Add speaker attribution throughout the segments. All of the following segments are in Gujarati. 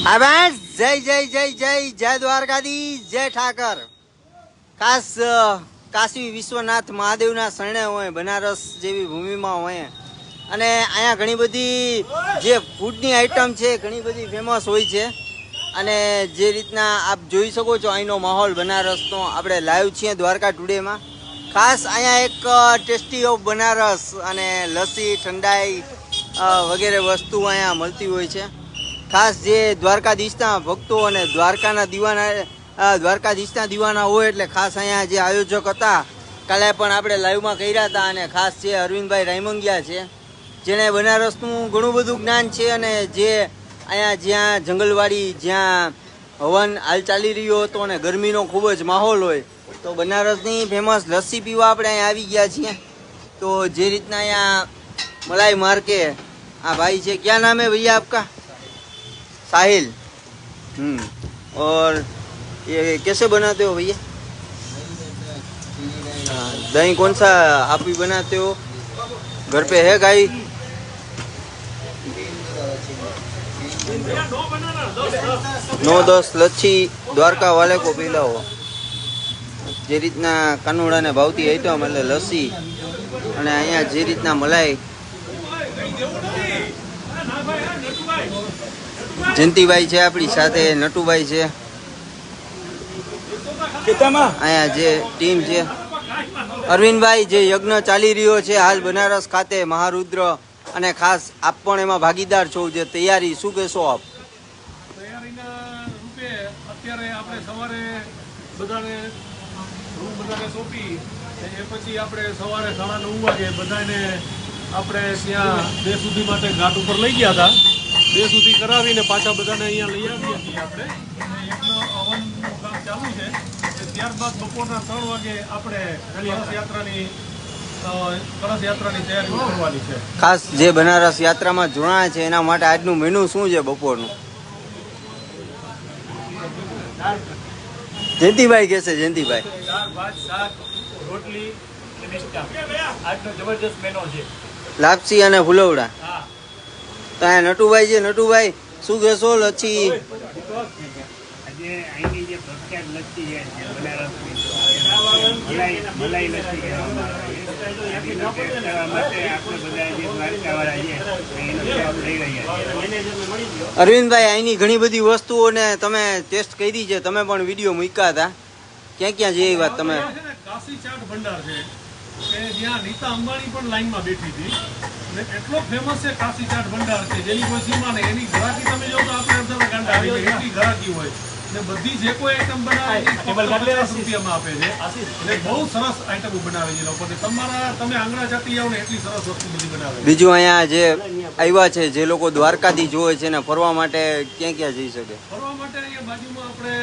Speaker 1: બસ જય જય જય જય જય દ્વારકાધી જય ઠાકર. ખાસ કાશી વિશ્વનાથ મહાદેવના શરણે હોય, બનારસ જેવી ભૂમિમાં હોય. અને અહીંયા ઘણી બધી જે ફૂડની આઈટમ છે, ઘણી બધી ફેમસ હોય છે. અને જે રીતના આપ જોઈ શકો છો, અહીંનો માહોલ બનારસનો. આપણે લાઈવ છીએ દ્વારકા ટુડેમાં ખાસ અહીંયા એક ટેસ્ટી ઓફ બનારસ અને લસ્સી, ઠંડાઈ વગેરે વસ્તુ અહીંયા મળતી હોય છે. ખાસ જે દ્વારકાધીશના ભક્તો અને દ્વારકાના દીવાના દ્વારકાધીશના દીવાના હોય એટલે ખાસ અહીંયા જે આયોજક હતા, કાલે પણ આપણે લાઈવમાં કર્યા હતા અને ખાસ છે અરવિંદભાઈ રાયમંગિયા છે જેણે બનારસનું ઘણું બધું જ્ઞાન છે અને જે અહીંયા જ્યાં જંગલવાડી જ્યાં હવન હાલ ચાલી રહ્યો હતો અને ગરમીનો ખૂબ જ માહોલ હોય, તો બનારસની ફેમસ લસ્સી પીવા આપણે અહીંયા આવી ગયા છીએ. તો જે રીતના અહીંયા મલાઈ માર્કે, આ ભાઈ છે, ક્યાં નામે ભૈયા આપકા? साहिल हम्म और ये कैसे बनाते हो भैया हाँ, दही कौन सा आप भी बनाते हो घर पे है गाय નો દસ લચ્છી દ્વારકા વાલે કો પીલાવો જે રીતના કાનુડાને ભાવતી આઈટમ એટલે લસ્સી અને અહીંયા જે રીતના મલાઈ જયંતિભાઈ છે આપણી સાથે નટુભાઈ છે. અહીંયા જે ટીમ છે. અરવિંદભાઈ જે યજ્ઞ ચાલી રહ્યો છે હાલ બનારસ ખાતે મહારુદ્ર અને ખાસ આપ પણ એમાં ભાગીદાર છો જે તૈયારી શું કહેશો આપ?
Speaker 2: તૈયારીના રૂપે અત્યારે આપણે સવારે બધાને રૂમ બધાને સોંપી એ પછી આપણે સવારે સાડા નવ વાગે બધાને આપણે ત્યાં બે સુધી માટે ઘાટ ઉપર લઈ ગયા હતા. બે સુધી કરાવીને પાછા બધાને અહીંયા લઈ આવીએ છીએ આપણે. યજ્ઞ હવનનું કામ ચાલુ છે. ત્યારબાદ બપોરના ત્રણ વાગે આપણે યાત્રાની
Speaker 1: ખાસ જે બનારસ યાત્રામાં જોડાયા છે એના માટે આજનું મેનુ શું છે બપોરનું? જયંતિભાઈ કે છે જયંતિભાઈ.
Speaker 2: દાળ ભાત શાક રોટલી આજનો જબરજસ્ત મેનો છે.
Speaker 1: લાપસી અને ફુલવડા તો નટુભાઈ છે, નટુભાઈ, શું કહેશો, લચ્છી? અરવિંદભાઈ, અહીંની ઘણી બધી વસ્તુઓને તમે ટેસ્ટ કરી છે. તમે પણ વીડિયો મૂક્યા હતા. ક્યાં ક્યાં જે વાત તમે?
Speaker 2: કાશી ચાટ ભંડાર છે. કે જ્યાં નીતા અંબાણી પણ લાઈનમાં બેઠી હતી. અને એટલો ફેમસ છે કાશી ચાટ ભંડાર છે જેની કોઈ સીમા નહીં. એની ઘરાકી તમે જો તો આપણે અડધા ગાંડા આવી જાય એટલી ઘરાકી હોય. ને બધી જે કોઈ આઈટમ બનાવે પચાસ રૂપિયામાં આપે છે. એટલે બહુ સરસ આઈટમો બનાવે છે લોકો. ને તમારા તમે આંગણા જાતી આવો ને એટલી સરસ વસ્તુ બધી બનાવે
Speaker 1: બીજું અહીંયા જે આવ્યા છે જે લોકો દ્વારકાથી જોવે છે ને ફરવા માટે ક્યાં ક્યાં જઈ શકે?
Speaker 2: ફરવા માટે અહીંયા બાજુમાં આપણે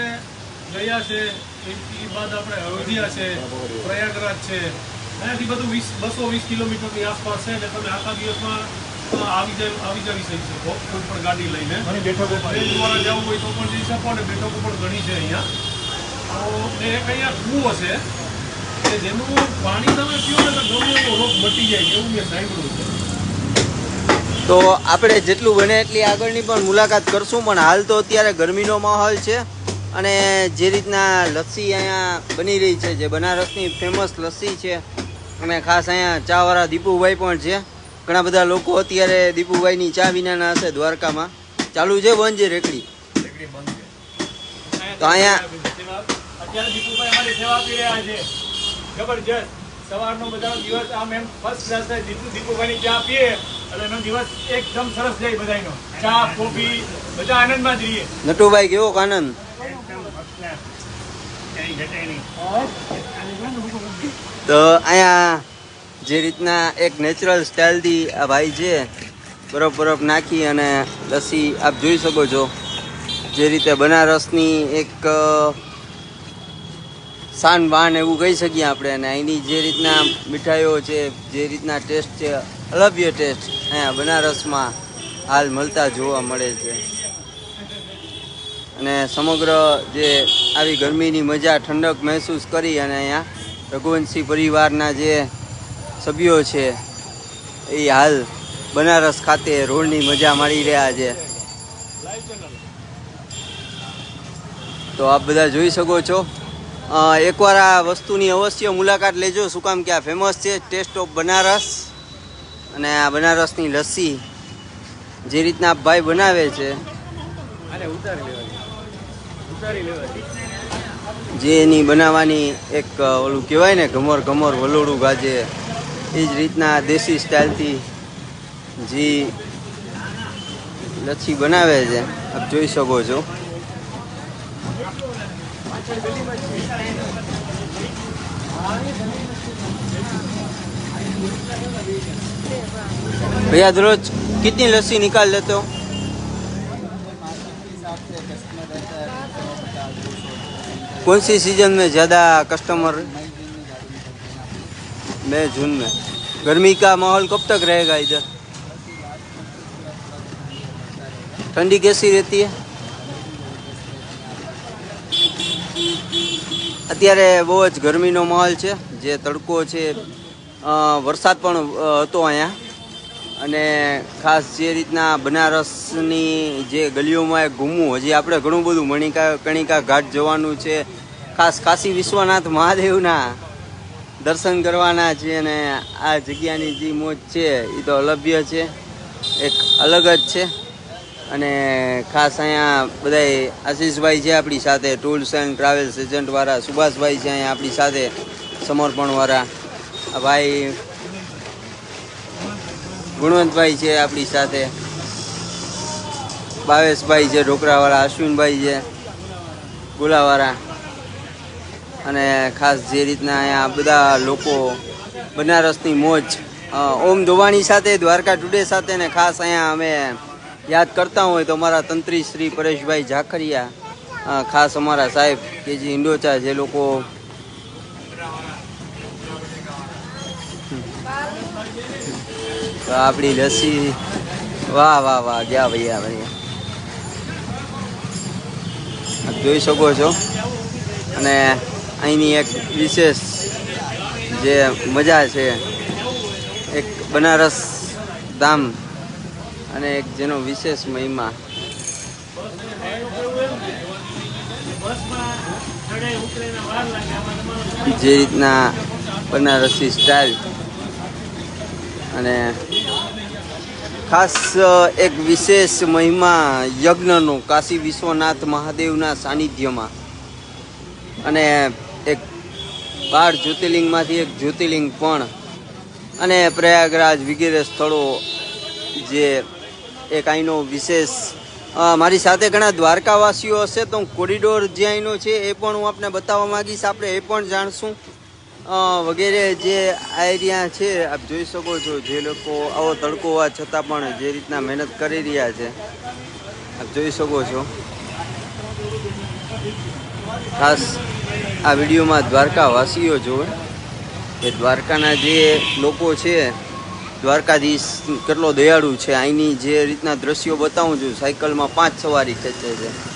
Speaker 2: ગયા છે. એ એ બાદ આપણે અયોધ્યા છે પ્રયાગરાજ છે. અહીંયાથી બધું વીસ બસો વીસ કિલોમીટરની આસપાસ છે એટલે તમે આખા દિવસમાં આવી જાય આવી જવી જઈ શકો કોઈ પણ ગાડી લઈને. બેઠકો ટ્રેન દ્વારા જવું હોય તો પણ જઈ શકો અને બેઠકો પણ ઘણી છે અહીંયા. તો ને એક અહીંયા કૂવો છે કે જેનું પાણી તમે પીઓ ને તો ગમે એવો રોગ મટી જાય એવું મેં સાંભળ્યું છે.
Speaker 1: તો આપણે જેટલું બને એટલી આગળની પણ મુલાકાત કરશું પણ હાલ તો અત્યારે ગરમીનો માહોલ છે અને જે રીતના લસ્સી અહીંયા બની રહી છે જે બનારસની ફેમસ લસ્સી છે અને ખાસ અહીંયા ચાવાળા દીપુભાઈ પણ છે. ઘણા બધા લોકો અત્યારે દીપુભાઈની ચા વિનાના હશે દ્વારકામાં. ચાલુ છે બંધ છે રેકડી? તો અહીંયા
Speaker 3: સવારનો બધાનો દિવસ આમ એમ ફર્સ્ટ ક્લાસ થાય. દીપુ દીપુભાઈની ચા પીએ એટલે એનો દિવસ એકદમ સરસ જાય બધાનો ચા કોફી બધા આનંદમાં જ રહીએ.
Speaker 1: નટુભાઈ કેવો આનંદ
Speaker 4: એકદમ ફર્સ્ટ ક્લાસ ક્યાંય ઘટે નહીં
Speaker 1: તો અહીંયા જે રીતના એક નેચરલ સ્ટાઇલથી આ ભાઈ છે બરફ બરફ નાખી અને લસ્સી આપ જોઈ શકો છો. જે રીતે બનારસની એક શાન બાન એવું કહી શકીએ આપણે. અને અહીંની જે રીતના મીઠાઈઓ છે, જે રીતના ટેસ્ટ છે, અલભ્ય ટેસ્ટ અહીંયા બનારસમાં હાલ મળતા જોવા મળે છે. અને સમગ્ર જે આવી ગરમીની મજા ઠંડક મહેસૂસ કરી અને અહીંયા રઘુવંશી પરિવારના જે સભ્યો છે, એ હાલ બનારસ ખાતે રોડની મજા માણી રહ્યા છે. તો આપ બધા જોઈ શકો છો. એકવાર આ વસ્તુની અવશ્ય મુલાકાત લેજો. શું કામ કે આ ફેમસ છે ટેસ્ટ ઓફ બનારસ અને આ બનારસની લસ્સી જે રીતના ભાઈ બનાવે છે. જે એની બનાવવાની એક ઓલું કહેવાય ને, ઘમર ઘમોર વલોડું ગાજે, એ જ રીતના દેશી સ્ટાઇલથી જે લચ્છી બનાવે છે. આપ જોઈ શકો છો. ભૈયા દરરોજ કેટલી લસ્સી નિકાલ લેતો? कौन सी सीजन में ज़्यादा कस्टमर मई जून में गर्मी का माहौल कब तक रहेगा इधर ठंडी कैसी रहती है અત્યારે બહુ જ ગરમીનો માહોલ છે જે તડકો છે અ, વરસાદ પણ અ, હતો અહીંયા અને ખાસ જે રીતના બનારસની જે ગલીઓમાં એ ઘૂમવું, હજી આપણે ઘણું બધું મણિકા, કણિકા ઘાટ જવાનું છે. ખાસ કાશી વિશ્વનાથ મહાદેવના દર્શન કરવાના છે અને આ જગ્યાની જે મોજ છે એ તો અલભ્ય છે. એક અલગ જ છે. અને ખાસ અહીંયા બધાય આશીષભાઈ છે આપણી સાથે, ટૂલ્સ એન્ડ ટ્રાવેલ્સ એજન્ટવાળા, સુભાષભાઈ છે અહીંયા આપણી સાથે, સમર્પણવાળા. આ ભાઈ ગુણવંતભાઈ છે આપણી સાથે. ભાવેશભાઈ છે, ઢોકરાવાળા, અશ્વિનભાઈ છે, ગુલાવાળા. અને ખાસ જે રીતના અહીંયા બધા લોકો, બનારસની મોજ ઓમ ધોવાણી સાથે, દ્વારકા ટુડે સાથે ને ખાસ અહીંયા અમે યાદ કરતા હોય તો અમારા તંત્રી શ્રી પરેશભાઈ ઝાખરિયા ખાસ અમારા સાહેબ કે જે ઇન્ડોચા જે લોકો તો આપણી લસ્સી, વાહ વાહ વાહ ગયા ભૈયા ભૈયા. જોઈ શકો છો. અને અહીંની એક વિશેષ જે મજા છે, એક બનારસ ધામ અને એક જેનો વિશેષ મહિમા. જે રીતના બનારસી સ્ટાઇલ અને ખાસ એક વિશેષ મહિમા યજ્ઞનો કાશી વિશ્વનાથ મહાદેવના સાનિધ્યમાં. અને એક બાર જ્યોતિર્લિંગમાંથી એક જ્યોતિર્લિંગ પણ. અને પ્રયાગરાજ વગેરે સ્થળો જે એક અહીંનો વિશેષ મારી સાથે ઘણા દ્વારકાવાસીઓ હશે, તો કોરિડોર જે અહીંનો છે એ પણ હું આપને બતાવવા માગીશ. આપણે એ પણ જાણશું. વગેરે જે આ એરિયા છે, આપ જોઈ શકો છો જે લોકો આવો તડકો હોવા છતાં પણ જે રીતના મહેનત કરી રહ્યા છે, આપ જોઈ શકો છો. ખાસ આ વિડીયોમાં દ્વારકાવાસીઓ જોવે. કે દ્વારકાના જે લોકો છે, દ્વારકાધીશ કેટલો દયાળુ છે. અહીંની જે રીતના દ્રશ્યો બતાવું છું, સાયકલમાં પાંચ સવારી ખેંચે છે.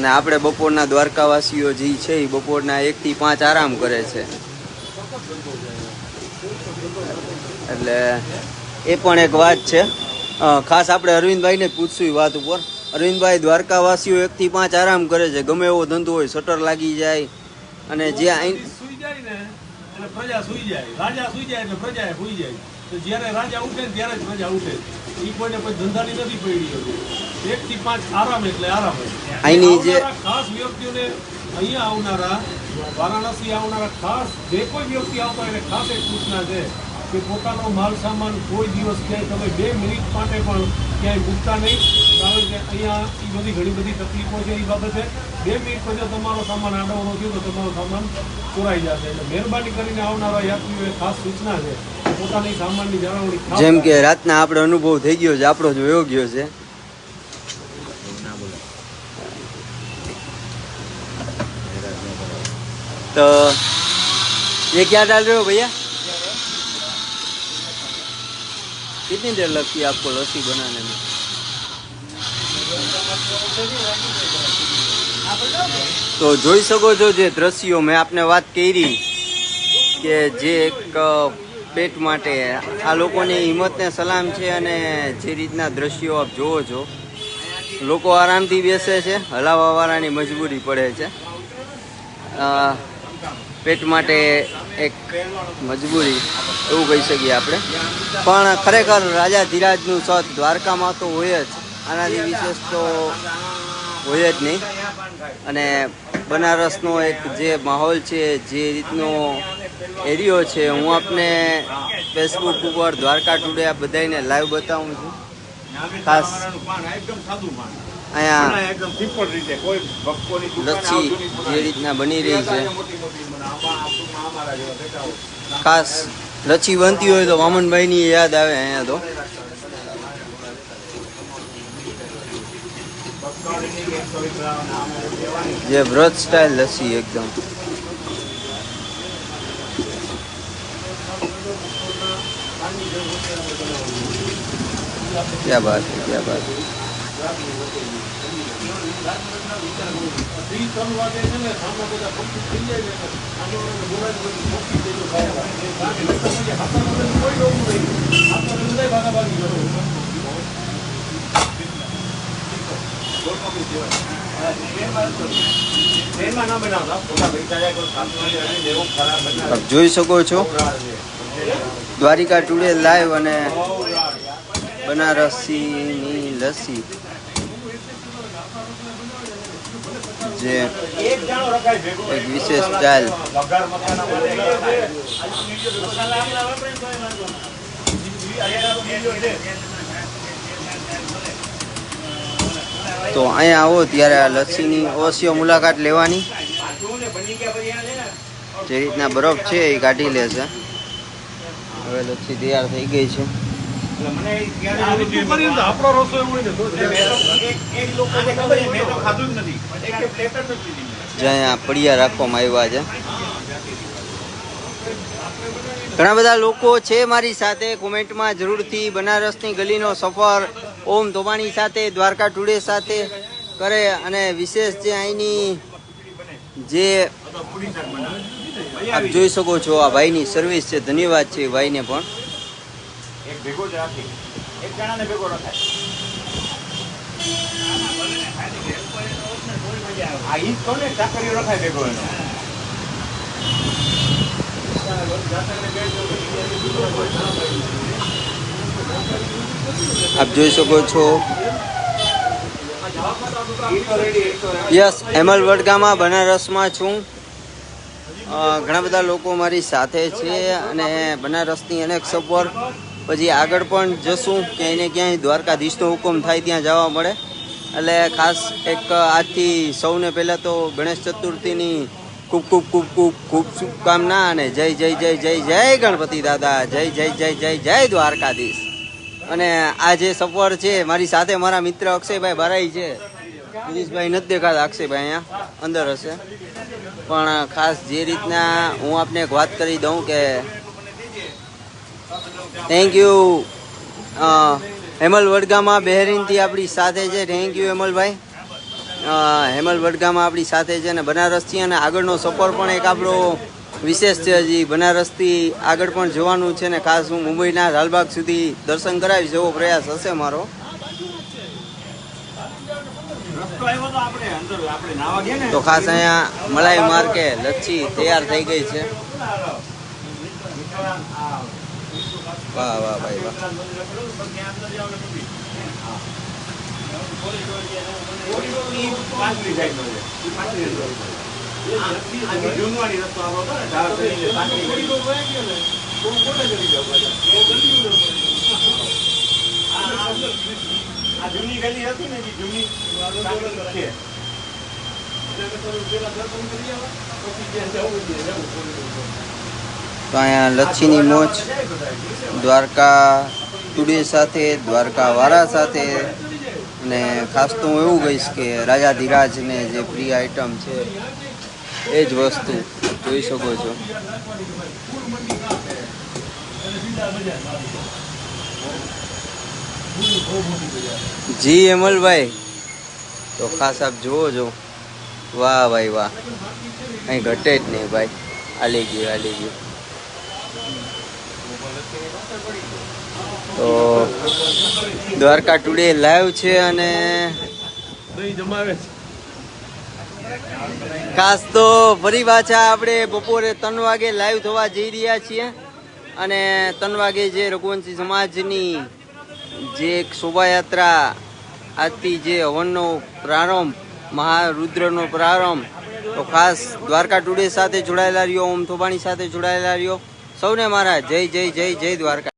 Speaker 1: અને આપણે બપોરના દ્વારકાવાસીઓ જે છે એ બપોરના એકથી પાંચ આરામ કરે છે. એટલે એ પણ એક વાત છે. ખાસ આપણે અરવિંદભાઈને પૂછશું એ વાત ઉપર. અરવિંદભાઈ દ્વારકાવાસીઓ એકથી પાંચ આરામ કરે છે. ગમે એવો ધંધો હોય શટર લાગી જાય અને જે અહીં
Speaker 2: જાય એટલે પ્રજા સુઈ જાય. રાજા સુઈ જાય એટલે પ્રજા સુઈ જાય. જ્યારે રાજા ઉઠે ત્યારે જ પ્રજા ઉઠે. એ કોઈને કોઈ ધંધાની નથી પડી એક થી પાંચ આરામ એટલે આરામ.
Speaker 1: અહીંની જે-
Speaker 2: ખાસ વ્યક્તિઓને અહીંયા આવનારા વારાણસી આવનારા ખાસ જે કોઈ વ્યક્તિ આવતો એને ખાસ એક સૂચના છે કે પોતાનો માલ સામાન કોઈ દિવસ ક્યાંય તમે બે મિનિટ માટે પણ ક્યાંય મૂકતા નહીં કારણ કે અહીંયા એ બધી ઘણી બધી તકલીફો છે એ બાબતે બે મિનિટ પછી તમારો સામાન આડવણો થયો તો તમારો સામાન ચોરાઈ જશે એટલે મહેરબાની કરીને આવનારા યાત્રીઓએ ખાસ સૂચના છે કે પોતાની સામાનની જાળવણી ખાસ
Speaker 1: જેમ કે રાતના આપણે અનુભવ થઈ ગયો છે આપણો જોયો ગયો છે तो ये क्या डाल रहे हो भैया कितनी देर लगती है आपको लस्सी बनाने में તો જોઈ શકો છો જે દ્રશ્યો મેં આપને વાત કરી કે જે એક અ, પેટ માટે આ લોકોની હિંમતને સલામ છે અને જે રીતના દ્રશ્યો આપ જોવો છો લોકો આરામથી બેસે છે હલાવાવાળાની મજબૂરી પડે છે અ, પેટ માટે એક મજબૂરી, એવું કહી શકીએ આપણે. પણ ખરેખર રાજા ધીરાજનું સત દ્વારકામાં તો હોય જ. આનાથી વિશેષ તો હોય જ નહીં. અને બનારસનો એક જે માહોલ છે, જે રીતનો એરિયો છે, હું આપને ફેસબુક ઉપર દ્વારકા ટુડે આ બધાને લાઈવ બતાવું છું. ખાસ અહીંયા
Speaker 3: એકદમ સિમ્પલ રીતે કોઈ ભક્તોની
Speaker 1: લચ્છી જે રીતના બની રહી છે. ખાસ લચ્છી બનતી હોય તો વામનભાઈની યાદ આવે અહીંયા તો. જે વ્રત સ્ટાઇલ લસ્સી એકદમ. ક્યાં બાત ક્યાં બાત હે.
Speaker 3: ટ્રેનમાં ના બનાવતા પોતા પૈસા કોઈ સાતમાં એવું ખરાબ બનાવે
Speaker 1: આપ જોઈ શકો છો. દ્વારિકા ટુડે લાઈવ અને બનારસીની લસ્સી જે
Speaker 3: એક જાણો રખાય ભેગો
Speaker 1: એક વિશેષ સ્ટાઇલ
Speaker 3: વઘાર મસાલા મળે એ થાય. મસાલા આપણા વાપરે ને તોય એક વિશેષ સ્ટાઇલ તો
Speaker 1: અહીંયા આવો, ત્યારે આ લસ્સીની અવશ્ય મુલાકાત લેવાની. જે રીતના બરફ છે એ કાઢી લે છે. હવે લસ્સી તૈયાર થઈ ગઈ છે.
Speaker 2: આપણો રસો એવો
Speaker 1: પડિયા રાખવામાં આવ્યા છે. ઘણા બધા લોકો છે મારી સાથે. કોમેન્ટમાં જરૂરથી બનારસની ગલીનો સફર ઓમ ધોબાણી સાથે દ્વારકા ટુડે સાથે કરે અને વિશેષ જે અહીંની જે આપ જોઈ શકો છો આ ભાઈની સર્વિસ છે. ધન્યવાદ છે ભાઈને પણ.
Speaker 3: એક ભેગો જ રાખી. એક જણાને ભેગો રખાય આ
Speaker 1: આપ જોઈ શકો છો. યસ હેમલ વડગામાં, બનારસમાં છું. ઘણા બધા લોકો મારી સાથે છે અને બનારસની અનેક સફર પછી આગળ પણ જશું. ક્યાંય ને ક્યાંય દ્વારકાધીશનો હુકમ થાય ત્યાં જવા મળે. એટલે ખાસ એક આજથી સૌને પહેલાં તો ગણેશ ચતુર્થીની ખૂબ ખૂબ ખૂબ ખૂબ ખૂબ શુભકામના અને જય જય જય જય જય ગણપતિ દાદા, જય જય જય જય જય દ્વારકાધીશ. અને આ જે સફર છે મારી સાથે મારા મિત્ર અક્ષયભાઈ ભરાઈ છે. ગિરીશભાઈ નથી દેખાતા અક્ષયભાઈ અહીંયા, અંદર હશે. પણ ખાસ જે રીતના હું આપને એક વાત કરી દઉં કે થેન્ક યુ હેમલ વડગામાં બહેરીનથી આપણી સાથે છે. થેન્ક યુ હેમલભાઈ હેમલ વડગામાં આપણી સાથે છે અને બનારસથી અને આગળનો સફર પણ એક આપણો વિશેષ છે હજી. બનારસથી આગળ પણ જવાનું છે ને ખાસ હું મુંબઈના લાલબાગ સુધી દર્શન કરાવીશ એવો પ્રયાસ હશે મારો.
Speaker 3: તો
Speaker 1: ખાસ અહીંયા મલાઈ માર્કે લચ્છી તૈયાર થઈ ગઈ છે. વાહ વાહ ભાઈ વાહ
Speaker 3: છે. છે. રસ્તો આપણો હતો ને, ગલી. જૂની ગલી હતી ને જે જૂની સાંકળી છે
Speaker 1: તો અહીંયા લચ્છીની મોજ, દ્વારકા ટુડે સાથે, દ્વારકા વાળા સાથે, અને ખાસ તો હું એવું કહીશ કે રાજા ધીરાજને જે પ્રિય આઈટમ છે, એ જ વસ્તુ જોઈ શકો છો. જી અમલભાઈ તો ખાસ આપ જુઓ છો. વાહ, ભાઈ, વાહ. અહીં ઘટે જ નહીં, ભાઈ. આલી ગયું આલી ગયું. તો દ્વારકા ટુડે લાઈવ છે અને ખાસ તો ફરી પાછા આપણે બપોરે ત્રણ વાગે લાઈવ થવા જઈ રહ્યા છીએ. અને ત્રણ વાગે જે રઘુવંશી સમાજની જે એક શોભાયાત્રા આજથી જે હવનનો પ્રારંભ, મહારુદ્રનો પ્રારંભ, તો ખાસ દ્વારકા ટુડે સાથે જોડાયેલા રહ્યો, ઓમ થોબાણી સાથે જોડાયેલા રહ્યો. સૌને મારા જય જય જય જય દ્વારકા.